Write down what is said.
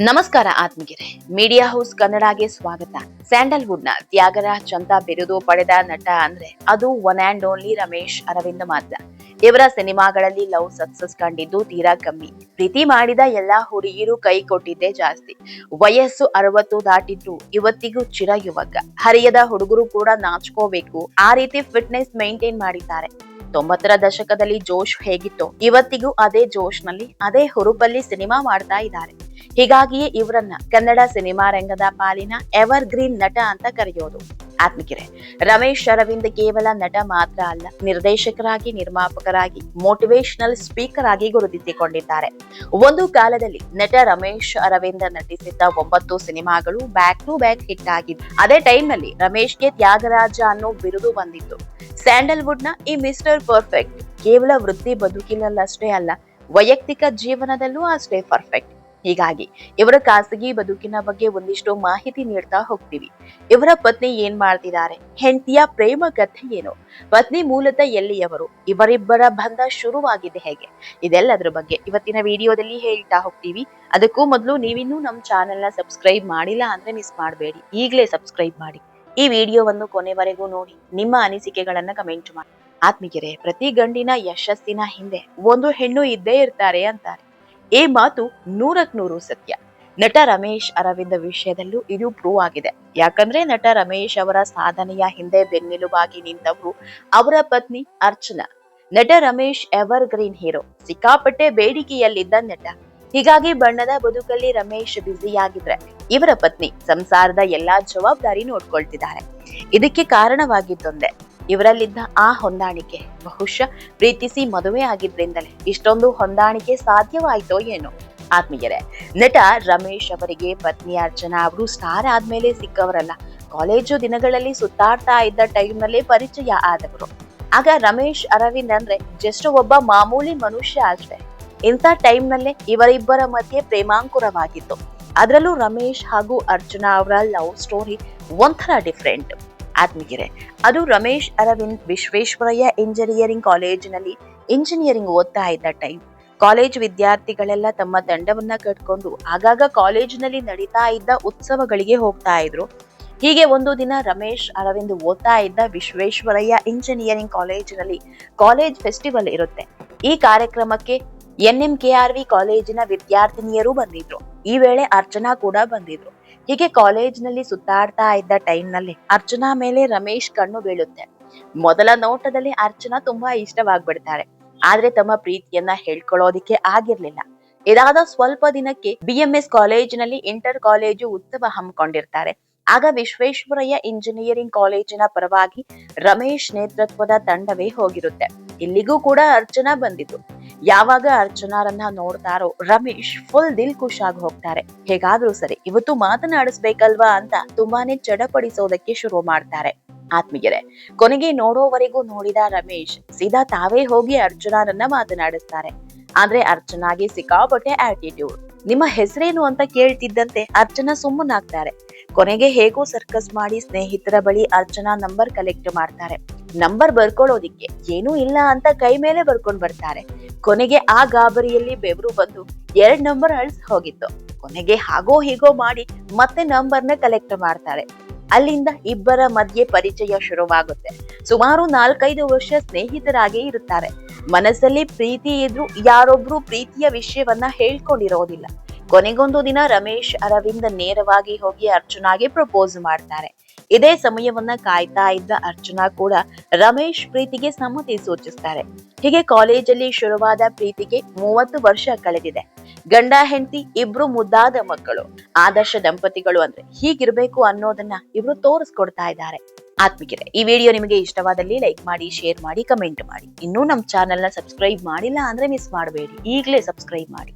ನಮಸ್ಕಾರ ಆತ್ಮಗಿರೆ media house ಕನ್ನಡಗೆ ಸ್ವಾಗತ. ಸ್ಯಾಂಡಲ್ವುಡ್ನ ತ್ಯಾಗರಾಜ್ ಅಂತ ಬಿರುದು ಪಡೆದ ನಟ ಅಂದ್ರೆ ಅದು one and only Ramesh Aravind ಮಾತ್ರ. ಇವರ ಸಿನಿಮಾಗಳಲ್ಲಿ ಲವ್ ಸಕ್ಸಸ್ ಕಂಡಿದ್ದು ತೀರಾ ಕಮ್ಮಿ. ಪ್ರೀತಿ ಮಾಡಿದ ಎಲ್ಲಾ ಹುಡುಗಿಯರು ಕೈ ಕೊಟ್ಟಿದ್ದೇ ಜಾಸ್ತಿ. ವಯಸ್ಸು ಅರವತ್ತು ದಾಟಿದ್ರು ಇವತ್ತಿಗೂ ಚಿರ ಯುವಕ. ಹರಿಯದ ಹುಡುಗರು ಕೂಡ ನಾಚ್ಕೋಬೇಕು. ಆ ರೀತಿ ಫಿಟ್ನೆಸ್ ಮೇಂಟೈನ್ ಮಾಡಿದ್ದಾರೆ. ತೊಂಬತ್ತರ ದಶಕದಲ್ಲಿ ಜೋಶ್ ಹೇಗಿತ್ತೋ, ಇವತ್ತಿಗೂ ಅದೇ ಜೋಶ್ನಲ್ಲಿ ಅದೇ ಹುರುಪಲ್ಲಿ ಸಿನಿಮಾ ಮಾಡ್ತಾ ಇದ್ದಾರೆ. ಹೀಗಾಗಿಯೇ ಇವರನ್ನ ಕನ್ನಡ ಸಿನಿಮಾ ರಂಗದ ಪಾಲಿನ ಎವರ್ ಗ್ರೀನ್ ನಟ ಅಂತ ಕರೆಯೋದು. ಆತ್ಮಿಕಿರೆ, ರಮೇಶ್ ಅರವಿಂದ್ ಕೇವಲ ನಟ ಮಾತ್ರ ಅಲ್ಲ, ನಿರ್ದೇಶಕರಾಗಿ, ನಿರ್ಮಾಪಕರಾಗಿ ಮೋಟಿವೇಶನಲ್ ಸ್ಪೀಕರ್ ಆಗಿ ಗುರುತಿಸಿಕೊಂಡಿದ್ದಾರೆ. ಒಂದು ಕಾಲದಲ್ಲಿ ನಟ ರಮೇಶ್ ಅರವಿಂದ್ ನಟಿಸಿದ್ದ ಒಂಬತ್ತು ಸಿನಿಮಾಗಳು ಬ್ಯಾಕ್ ಟು ಬ್ಯಾಕ್ ಹಿಟ್ ಆಗಿದ್ದು ಅದೇ ಟೈಮ್ನಲ್ಲಿ ರಮೇಶ್ಗೆ ತ್ಯಾಗರಾಜ ಅನ್ನೋ ಬಿರುದು ಬಂದಿತ್ತು. ಸ್ಯಾಂಡಲ್ವುಡ್ನ ಈ ಮಿಸ್ಟರ್ ಪರ್ಫೆಕ್ಟ್ ಕೇವಲ ವೃತ್ತಿ ಬದುಕಿನಲ್ಲಷ್ಟೇ ಅಲ್ಲ, ವೈಯಕ್ತಿಕ ಜೀವನದಲ್ಲೂ ಅಷ್ಟೇ ಪರ್ಫೆಕ್ಟ್ ಹೀಗಾಗಿ ಇವರ ಖಾಸಗಿ ಬದುಕಿನ ಬಗ್ಗೆ ಒಂದಿಷ್ಟು ಮಾಹಿತಿ ನೀಡ್ತಾ ಹೋಗ್ತೀವಿ. ಇವರ ಪತ್ನಿ ಏನ್ ಮಾಡ್ತಿದ್ದಾರೆ? ಹೆಂಡತಿಯ ಪ್ರೇಮ ಕಥೆ ಏನು? ಪತ್ನಿ ಮೂಲತಃ ಎಲ್ಲಿಯವರು? ಇವರಿಬ್ಬರ ಬಂಧ ಶುರುವಾಗಿದೆ ಹೇಗೆ? ಇದೆಲ್ಲದರ ಬಗ್ಗೆ ಇವತ್ತಿನ ವಿಡಿಯೋದಲ್ಲಿ ಹೇಳ್ತಾ ಹೋಗ್ತೀವಿ. ಅದಕ್ಕೂ ಮೊದಲು ನೀವಿನ್ನೂ ನಮ್ಮ ಚಾನೆಲ್ನ ಸಬ್ಸ್ಕ್ರೈಬ್ ಮಾಡಿಲ್ಲ ಅಂದ್ರೆ ಮಿಸ್ ಮಾಡಬೇಡಿ. ಈಗಲೇ ಸಬ್ಸ್ಕ್ರೈಬ್ ಮಾಡಿ. ಈ ವಿಡಿಯೋವನ್ನು ಕೊನೆವರೆಗೂ ನೋಡಿ. ನಿಮ್ಮ ಅನಿಸಿಕೆಗಳನ್ನ ಕಮೆಂಟ್ ಮಾಡಿ. ಆತ್ಮಿಗೆರೆ ಪ್ರತಿ ಗಂಡಿನ ಯಶಸ್ಸಿನ ಹಿಂದೆ ಒಂದು ಹೆಣ್ಣು ಇದ್ದೇ ಇರ್ತಾರೆ ಅಂತಾರೆ. ಈ ಮಾತು ನೂರಕ್ ನೂರು ಸತ್ಯ. ನಟ ರಮೇಶ್ ಅರವಿಂದ ವಿಷಯದಲ್ಲೂ ಇದು ಪ್ರೂವ್ ಆಗಿದೆ. ಯಾಕಂದ್ರೆ ನಟ ರಮೇಶ್ ಅವರ ಸಾಧನೆಯ ಹಿಂದೆ ಬೆನ್ನೆಲುಬಾಗಿ ನಿಂತವರು ಅವರ ಪತ್ನಿ ಅರ್ಚನಾ. ನಟ ರಮೇಶ್ ಎವರ್ ಗ್ರೀನ್ ಹೀರೋ ಸಿಕ್ಕಾಪಟ್ಟೆ ಬೇಡಿಕೆಯಲ್ಲಿದ್ದ ನಟ. ಹೀಗಾಗಿ ಬಣ್ಣದ ಬದುಕಲ್ಲಿ ರಮೇಶ್ ಬ್ಯುಸಿಯಾಗಿದ್ರೆ ಇವರ ಪತ್ನಿ ಸಂಸಾರದ ಎಲ್ಲಾ ಜವಾಬ್ದಾರಿ ನೋಡ್ಕೊಳ್ತಿದ್ದಾರೆ. ಇದಕ್ಕೆ ಕಾರಣವಾಗಿದ್ದೊಂದೇ. ಇವರಲ್ಲಿದ್ದ ಆ ಹೊಂದಾಣಿಕೆ ಬಹುಶಃ ಪ್ರೀತಿಸಿ ಮದುವೆ ಆಗಿದ್ರಿಂದಲೇ ಇಷ್ಟೊಂದು ಹೊಂದಾಣಿಕೆ ಸಾಧ್ಯವಾಯ್ತೋ ಏನೋ. ಆತ್ಮೀಯರೇ, ನಟ ರಮೇಶ್ ಅವರಿಗೆ ಪತ್ನಿ ಅರ್ಚನಾ ಅವರು ಸ್ಟಾರ್ ಆದ್ಮೇಲೆ ಸಿಕ್ಕವರಲ್ಲ. ಕಾಲೇಜು ದಿನಗಳಲ್ಲಿ ಸುತ್ತಾಡ್ತಾ ಇದ್ದ ಟೈಮ್ನಲ್ಲೇ ಪರಿಚಯ ಆದವರು. ಆಗ ರಮೇಶ್ ಅರವಿಂದ್ ಅಂದ್ರೆ ಜಸ್ಟ್ ಒಬ್ಬ ಮಾಮೂಲಿ ಮನುಷ್ಯ ಅಷ್ಟೇ. ಇಂಥ ಟೈಮ್ನಲ್ಲೇ ಇವರಿಬ್ಬರ ಮಧ್ಯೆ ಪ್ರೇಮಾಂಕುರವಾಗಿತ್ತು. ಅದರಲ್ಲೂ ರಮೇಶ್ ಹಾಗೂ ಅರ್ಚನಾ ಅವರ ಲವ್ ಸ್ಟೋರಿ ಒಂಥರ ಡಿಫ್ರೆಂಟ್. ಆತ್ಮೀಯರೇ, ಅದು ರಮೇಶ್ ಅರವಿಂದ್ ವಿಶ್ವೇಶ್ವರಯ್ಯ ಇಂಜಿನಿಯರಿಂಗ್ ಕಾಲೇಜಿನಲ್ಲಿ ಇಂಜಿನಿಯರಿಂಗ್ ಓದ್ತಾ ಇದ್ದ ಟೈಮ್ ಕಾಲೇಜ್ ವಿದ್ಯಾರ್ಥಿಗಳೆಲ್ಲ ತಮ್ಮ ದಂಡವನ್ನ ಕಟ್ಕೊಂಡು ಆಗಾಗ ಕಾಲೇಜಿನಲ್ಲಿ ನಡೀತಾ ಇದ್ದ ಉತ್ಸವಗಳಿಗೆ ಹೋಗ್ತಾ ಇದ್ರು. ಹೀಗೆ ಒಂದು ದಿನ ರಮೇಶ್ ಅರವಿಂದ್ ಓದ್ತಾ ಇದ್ದ ವಿಶ್ವೇಶ್ವರಯ್ಯ ಇಂಜಿನಿಯರಿಂಗ್ ಕಾಲೇಜಿನಲ್ಲಿ ಕಾಲೇಜ್ ಫೆಸ್ಟಿವಲ್ ಇರುತ್ತೆ. ಈ ಕಾರ್ಯಕ್ರಮಕ್ಕೆ N M K R V ಕಾಲೇಜಿನ ವಿದ್ಯಾರ್ಥಿನಿಯರು ಬಂದಿದ್ರು. ಈ ವೇಳೆ ಅರ್ಚನಾ ಕೂಡ ಬಂದಿದ್ರು. ಹೀಗೆ ಕಾಲೇಜ್ನಲ್ಲಿ ಸುತ್ತಾಡ್ತಾ ಇದ್ದ ಟೈಮ್ನಲ್ಲಿ ಅರ್ಚನಾ ಮೇಲೆ ರಮೇಶ್ ಕಣ್ಣು ಬೀಳುತ್ತೆ. ಮೊದಲ ನೋಟದಲ್ಲಿ ಅರ್ಚನಾ ತುಂಬಾ ಇಷ್ಟವಾಗ್ಬಿಡ್ತಾರೆ. ಆದ್ರೆ ತಮ್ಮ ಪ್ರೀತಿಯನ್ನ ಹೇಳ್ಕೊಳ್ಳೋದಿಕ್ಕೆ ಆಗಿರ್ಲಿಲ್ಲ. ಇದಾದ ಸ್ವಲ್ಪ ದಿನಕ್ಕೆ ಬಿಎಂಎಸ್ ಕಾಲೇಜಿನಲ್ಲಿ ಇಂಟರ್ ಕಾಲೇಜು ಉತ್ಸವ ಹಮ್ಮಿಕೊಂಡಿರ್ತಾರೆ. ಆಗ ವಿಶ್ವೇಶ್ವರಯ್ಯ ಇಂಜಿನಿಯರಿಂಗ್ ಕಾಲೇಜಿನ ಪರವಾಗಿ ರಮೇಶ್ ನೇತೃತ್ವದ ತಂಡವೇ ಹೋಗಿರುತ್ತೆ. ಇಲ್ಲಿಗೂ ಕೂಡ ಅರ್ಚನಾ ಬಂದಿತ್ತು ಯಾವಾಗ ಅರ್ಚನಾರನ್ನ ನೋಡ್ತಾರೋ ರಮೇಶ್ ಫುಲ್ ದಿಲ್ ಖುಷ್ ಆಗಿ ಹೋಗ್ತಾರೆ. ಹೇಗಾದ್ರೂ ಸರಿ, ಇವತ್ತು ಮಾತನಾಡಿಸ್ಬೇಕಲ್ವಾ ಅಂತ ತುಂಬಾನೇ ಚಡಪಡಿಸೋದಕ್ಕೆ ಶುರು ಮಾಡ್ತಾರೆ. ಆತ್ಮೀಯರೇ, ಕೊನೆಗೆ ನೋಡೋವರೆಗೂ ನೋಡಿದ ರಮೇಶ್ ಸೀದಾ ತಾವೇ ಹೋಗಿ ಅರ್ಚನಾರನ್ನ ಮಾತನಾಡಿಸ್ತಾರೆ. ಆದ್ರೆ ಅರ್ಚನಾಗೆ ಸಿಕ್ಕಾಪಟ್ಟೆ ಆಟಿಟ್ಯೂಡ್ ನಿಮ್ಮ ಹೆಸರೇನು ಅಂತ ಕೇಳ್ತಿದ್ದಂತೆ ಅರ್ಚನಾ ಸುಮ್ಮನಾಗ್ತಾರೆ. ಕೊನೆಗೆ ಹೇಗೋ ಸರ್ಕಸ್ ಮಾಡಿ ಸ್ನೇಹಿತರ ಬಳಿ ಅರ್ಚನಾ ನಂಬರ್ ಕಲೆಕ್ಟ್ ಮಾಡ್ತಾರೆ. ನಂಬರ್ ಬರ್ಕೊಳ್ಳೋದಿಕ್ಕೆ ಏನೂ ಇಲ್ಲ ಅಂತ ಕೈ ಮೇಲೆ ಬರ್ಕೊಂಡ್ ಬರ್ತಾರೆ. ಕೊನೆಗೆ ಆ ಗಾಬರಿಯಲ್ಲಿ ಬೆವರು ಬಂದು ಎರಡ್ ನಂಬರ್ ಅಳ್ಸ್ ಹೋಗಿತ್ತು. ಕೊನೆಗೆ ಹಾಗೋ ಹೀಗೋ ಮಾಡಿ ಮತ್ತೆ ನಂಬರ್ನ ಕಲೆಕ್ಟ್ ಮಾಡ್ತಾರೆ. ಅಲ್ಲಿಂದ ಇಬ್ಬರ ಮಧ್ಯೆ ಪರಿಚಯ ಶುರುವಾಗುತ್ತೆ. ಸುಮಾರು ನಾಲ್ಕೈದು ವರ್ಷ ಸ್ನೇಹಿತರಾಗಿ ಇರುತ್ತಾರೆ. ಮನಸ್ಸಲ್ಲಿ ಪ್ರೀತಿ ಇದ್ರೂ ಯಾರೊಬ್ರು ಪ್ರೀತಿಯ ವಿಷಯವನ್ನ ಹೇಳ್ಕೊಂಡಿರೋದಿಲ್ಲ. ಕೊನೆಗೊಂದು ದಿನ ರಮೇಶ್ ಅರವಿಂದ್ ನೇರವಾಗಿ ಹೋಗಿ ಅರ್ಚನಾಗೆ ಪ್ರಪೋಸ್ ಮಾಡ್ತಾರೆ. ಇದೇ ಸಮಯವನ್ನ ಕಾಯ್ತಾ ಇದ್ದ ಅರ್ಚನಾ ಕೂಡ ರಮೇಶ್ ಪ್ರೀತಿಗೆ ಸಮ್ಮತಿ ಸೂಚಿಸ್ತಾರೆ. ಹೀಗೆ ಕಾಲೇಜಲ್ಲಿ ಶುರುವಾದ ಪ್ರೀತಿಗೆ ಮೂವತ್ತು ವರ್ಷ ಕಳೆದಿದೆ. ಗಂಡ, ಹೆಂಡತಿ, ಇಬ್ರು ಮುದ್ದಾದ ಮಕ್ಕಳು, ಆದರ್ಶ ದಂಪತಿಗಳು ಅಂದ್ರೆ ಹೀಗಿರ್ಬೇಕು ಅನ್ನೋದನ್ನ ಇಬ್ರು ತೋರಿಸ್ಕೊಡ್ತಾ ಇದ್ದಾರೆ. ಆತ್ಮಿಕರೆ ಈ ವಿಡಿಯೋ ನಿಮಗೆ ಇಷ್ಟವಾದಲ್ಲಿ ಲೈಕ್ ಮಾಡಿ, ಶೇರ್ ಮಾಡಿ, ಕಮೆಂಟ್ ಮಾಡಿ. ಇನ್ನೂ ನಮ್ಮ ಚಾನೆಲ್ನ ಸಬ್ಸ್ಕ್ರೈಬ್ ಮಾಡಿಲ್ಲ ಅಂದ್ರೆ ಮಿಸ್ ಮಾಡಬೇಡಿ. ಈಗಲೇ ಸಬ್ಸ್ಕ್ರೈಬ್ ಮಾಡಿ.